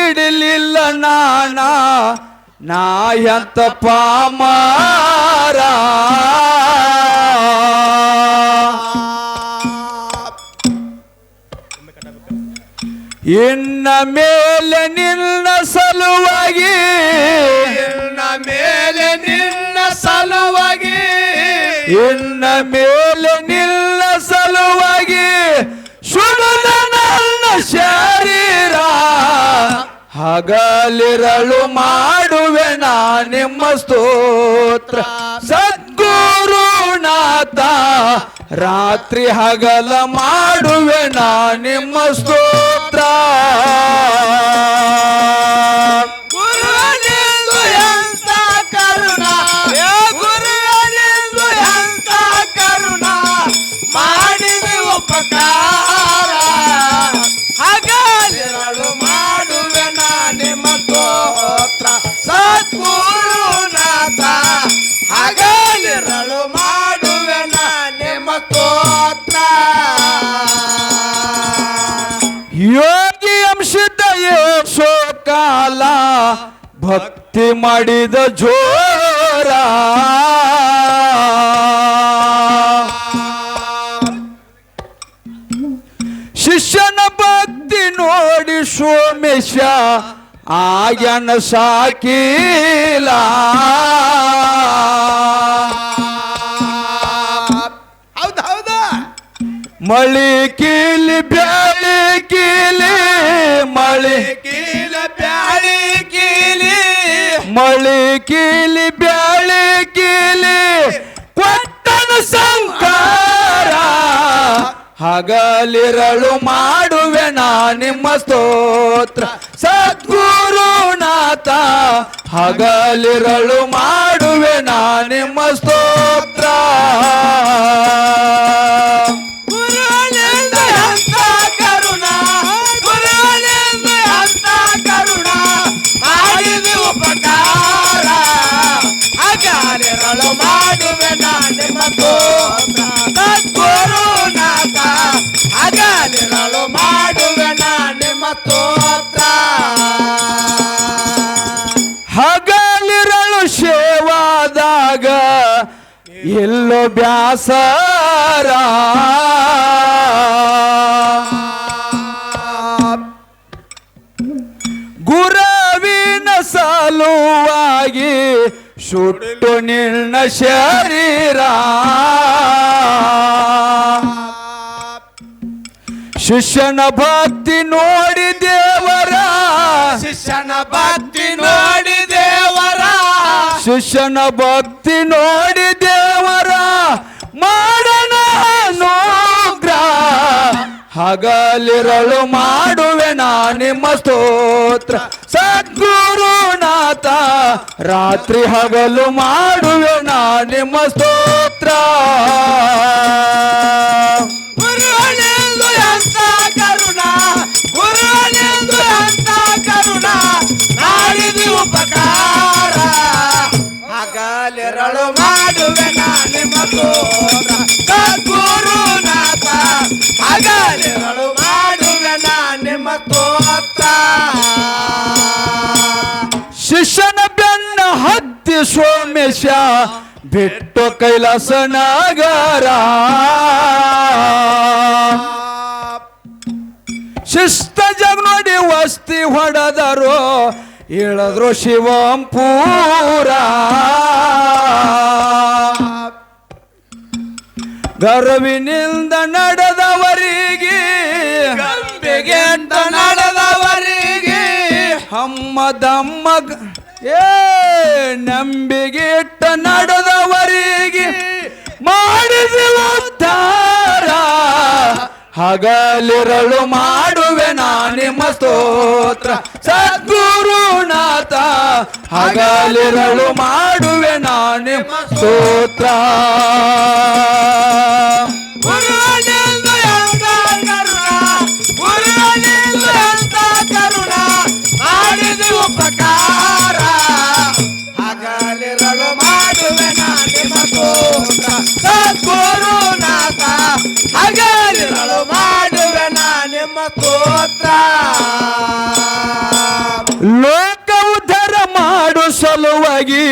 ಇಡಲಿಲ್ಲ ನಾ ಎಂತ ಪಾಮಾರ. ಇನ್ನ ಮೇಲೆ ನಿನ್ನ ಸಲುವಾಗಿ ಇನ್ನ ಮೇಲೆ ನಿನ್ನ ಸಲುವಾಗಿ ಇನ್ನ ಮೇಲೆ ನಿನ್ನ ಸಲುವಾಗಿ ಸುಡುದ ನನ್ನ ಶರೀರ ಹಗಲಿರಳು ಮಾಡುವೆ ನಾ ನಿಮ್ಮ ಸ್ತೋತ್ರ. ಸದ್ಗುರುನಾಥ ರಾತ್ರಿ ಹಗಲ ಮಾಡುವೆ ನಾ ನಿಮ್ಮ ಸ್ತೋತ್ರ. ಭಕ್ತಿ ಮಾಡಿದ ಜೋರ. ಶಿಷ್ಯನ ಭಕ್ತಿ ನೋಡಿ ಸೋಮೇಶ ಆಯನ ಸಾಕಿಲ. ಹೌದು ಹೌದು. ಮಳಿ ಕೀಲಿ ಬ್ಯಾಳಿ ಕೀಲಿ ಮಳಿ ಕೀಲಿ ಮಳಿ ಕೀಲಿ, ಬ್ಯಾಳಿ ಕೀಲಿ ಕೊಟ್ಟನ ಸಂಕಾರ. ಹಗಲಿರಳು ಮಾಡುವೆ ನಾ ನಿಮ್ಮ ಸ್ತೋತ್ರ. ಸದ್ಗುರುನಾಥ ಹಗಲಿರಳು ಮಾಡುವೆ ನಾ ನಿಮ್ಮ ಸ್ತೋತ್ರ. ಅಗಾಲಿರಳು ಮಾಡುವೆ ನಿಮ್ಮ ತೋತ್ರ ಹಗಲಿರಳು ಸೇವಾದಾಗ ಎಲ್ಲೋ ಬ್ಯಾಸರ. ಗುರವಿನ ಸಲುವಾಗಿ ಸುಟ್ಟು ನಿನ್ನ ಶರೀರ. ಶಿಷ್ಯನ ಭಕ್ತಿ ನೋಡಿ ದೇವರ. ಶಿಷ್ಯನ ಭಕ್ತಿ ನೋಡಿ ದೇವರ. ಶಿಷ್ಯನ ಭಕ್ತಿ ನೋಡಿ ದೇವರ. ಮಾಡನ ಹಗಲಿರಳು ಮಾಡುವೆ ನಾ ನಿಮ್ಮ ಸ್ತೋತ್ರ. ಸದ್ಗುರುನಾಥ ರಾತ್ರಿ ಹಗಲು ಮಾಡುವೆ ನಾ ನಿಮ್ಮ ಸ್ತೋತ್ರ. ಎಂತ ಕರುಣ ನಾಡಿದ ಉಪಕಾರ. ಹಗಲಿರಳು ಮಾಡುವೆ ನಿಮ್ಮ ಸ್ತೋತ್ರ ಸದ್ಗುರುನಾಥ ಮಾಡುವೆ ನಿಮ್ಮ ಸ್ತೋತ್ರ. ಶಿಷ್ಯನ ಬೆನ್ನ ಹತ್ತಿ ಸೋಮೇಶ, ಬಿಟ್ಟು ಕೈಲಾಸ ಶಿಸ್ತ ಜಗ ನೋಡಿ ವಸ್ತಿ ಹೊಡೆದರು. ಇಳದ್ರು ಶಿವಂಪೂರ ಗರ್ವಿನಿಂದ ನಡೆದವರಿಗೆ ಗಂಬೆಗೆಂಟ ನಡೆದವರಿಗೆ ಹಮ್ಮದಮ್ಮ ದಮ್ಮ ಏ ನಂಬಿಗಿಟ್ಟ ನಡೆದವರಿಗೆ ಮಾಡಿದ ಹಗಲಿರಳು ಹಗಲಿರಳು ಮಾಡುವೆ ನಿಮ್ಮ ಸ್ತೋತ್ರ. ಸದ್ಗುರುನಾಥ ಹಗಲಿರಳು ಮಾಡುವೆ ನಿಮ್ಮ ಸ್ತೋತ್ರ. ಸ್ತೋತ್ರ ಲೋಕ ಉದ್ಧಾರ ಮಾಡು ಸಲುವಾಗಿ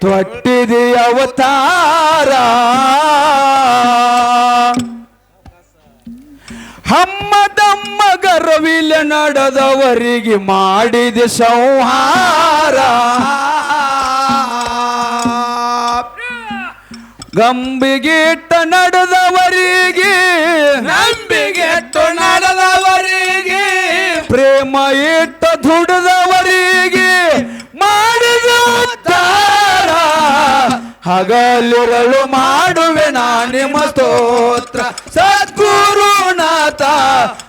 ತೊಟ್ಟಿದಿ ಅವತಾರ. ಹಮ್ಮದಮ್ಮ ನಡೆದವರಿಗೆ ಮಾಡಿದೆ ಸಂಹಾರ. ಗಂಬಿಗೆಟ್ಟ ನಡೆದವರಿಗೆ ನಂಬಿಗೆಟ್ಟು ನಡೆದ ಇಟ್ಟ ದುಡಿದವರಿಗೆ ಮಾಡಿದ ಉತ್ತಾರ ಹಗಲಿರಳು ಮಾಡುವೆ ನಾ ನಿಮ್ಮ ಸ್ತೋತ್ರ. ಸದ್ಗುರುನಾಥ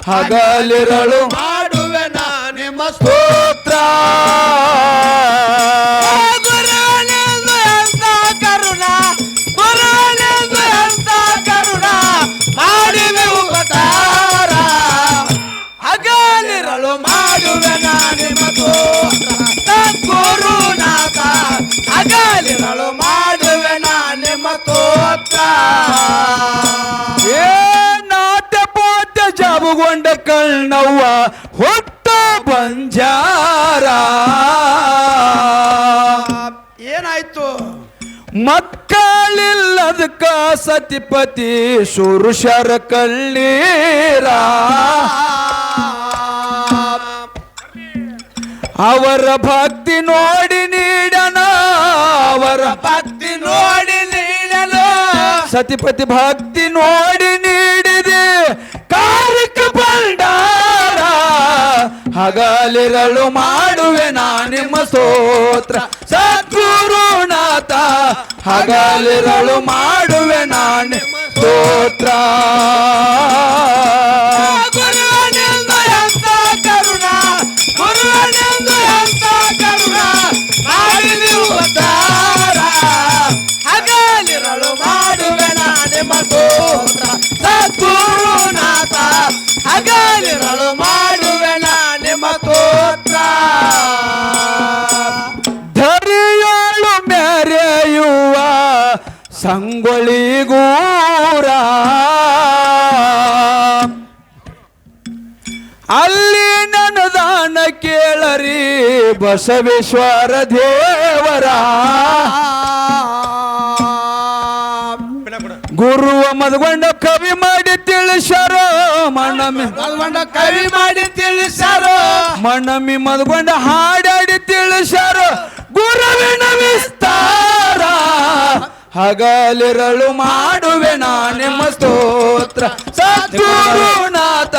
ಹಗಲಿರಳು ಮಾಡುವೆ ನಾ ನಿಮ್ಮ ಸ್ತೋತ್ರ. ಜಾಬುಗೊಂಡ ಕಣ್ಣವ್ವ ಹೊತ್ತ ಬಂಜಾರ. ಏನಾಯ್ತು? ಮಕ್ಕಳಿಲ್ಲದ ಸತಿಪತಿ ಸುರುಷರ ಕಳ್ಳೀರ ಅವರ ಭಕ್ತಿ ನೋಡಿ ನೀಡನ ಅವರ ಭಕ್ತಿ ನೋಡಿ ನೀಡಲ ಸತಿಪತಿ ಭಕ್ತಿ ನೋಡಿ ಹಗಲಿರಳು ಮಾಡುವೆ ನಾ ನಿಮ್ಮ ಸ್ತೋತ್ರ. ಸದ್ಗುರುನಾಥ ಹಗಲಿರಳು ಮಾಡುವೆ ನಾ ನಿಮ್ಮ ಸ್ತೋತ್ರ. ಕೇಳರಿ ಬಸವೇಶ್ವರ ದೇವರ. ಗುರು ಮದ್ಗೊಂಡ ಕವಿ ಮಾಡಿ ತಿಳಿಸ್ಯಾರ ಮಣ್ಣಮಿ ಮದ್ಗೊಂಡ ಕವಿ ಮಾಡಿ ತಿಳಿಸಾರು. ಮಣ್ಣಮಿ ಹಾಡಿ ಹಾಡಾಡಿ ತಿಳಿಸ್ಯಾರ ಗುರುವಿನ ವಿಸ್ತಾರ. ಹಗಲಿರಳು ಮಾಡುವೆ ನಾ ನಿಮ್ಮ ಸ್ತೋತ್ರ ಸದ್ಗುರುನಾಥ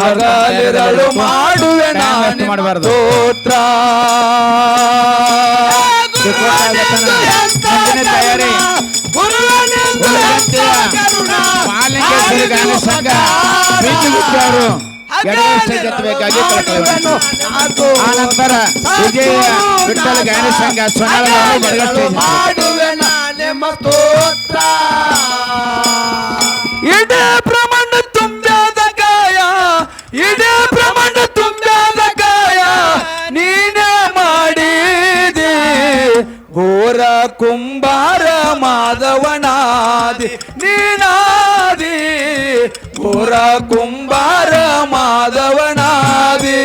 ಹಗಲಿರಳು ಮಾಡುವೆ ನಾ ನಿಮ್ಮ ಸ್ತೋತ್ರ ಪಾಲಿಕೆ ಗಾನ ಸಂಘ ಪ್ರೀತಿ ಗುಪ್ತರು ಎರಡನೇ ಸ್ಟೇಜ್ ಎತ್ತಬೇಕಾಗಿ ಕಳ್ಕೊಳ್ಳುವರು. ಆ ನಂತರ ವಿಜಯ ವಿಠಲ ಗಾಯನ ಸಂಘ ಸೊನ್ನಾಳದವರು ಬಡಗ ಸ್ತೋತ್ರ ಇಡೇ ಬ್ರಹ್ಮಾಂಡ ತುಂಬ್ಯಾದ ಕಾಯ ಇಡೇ ಬ್ರಹ್ಮಾಂಡ ತುಂಬ್ಯಾದ ಕಾಯ ನೀನೇ ಮಾಡಿದೆ. ಘೋರ ಕುಂಬಾರ ಮಾಧವನಾದಿ, ನೀನಾದಿ. ಘೋರ ಕುಂಬಾರ ಮಾಧವನಾದಿ.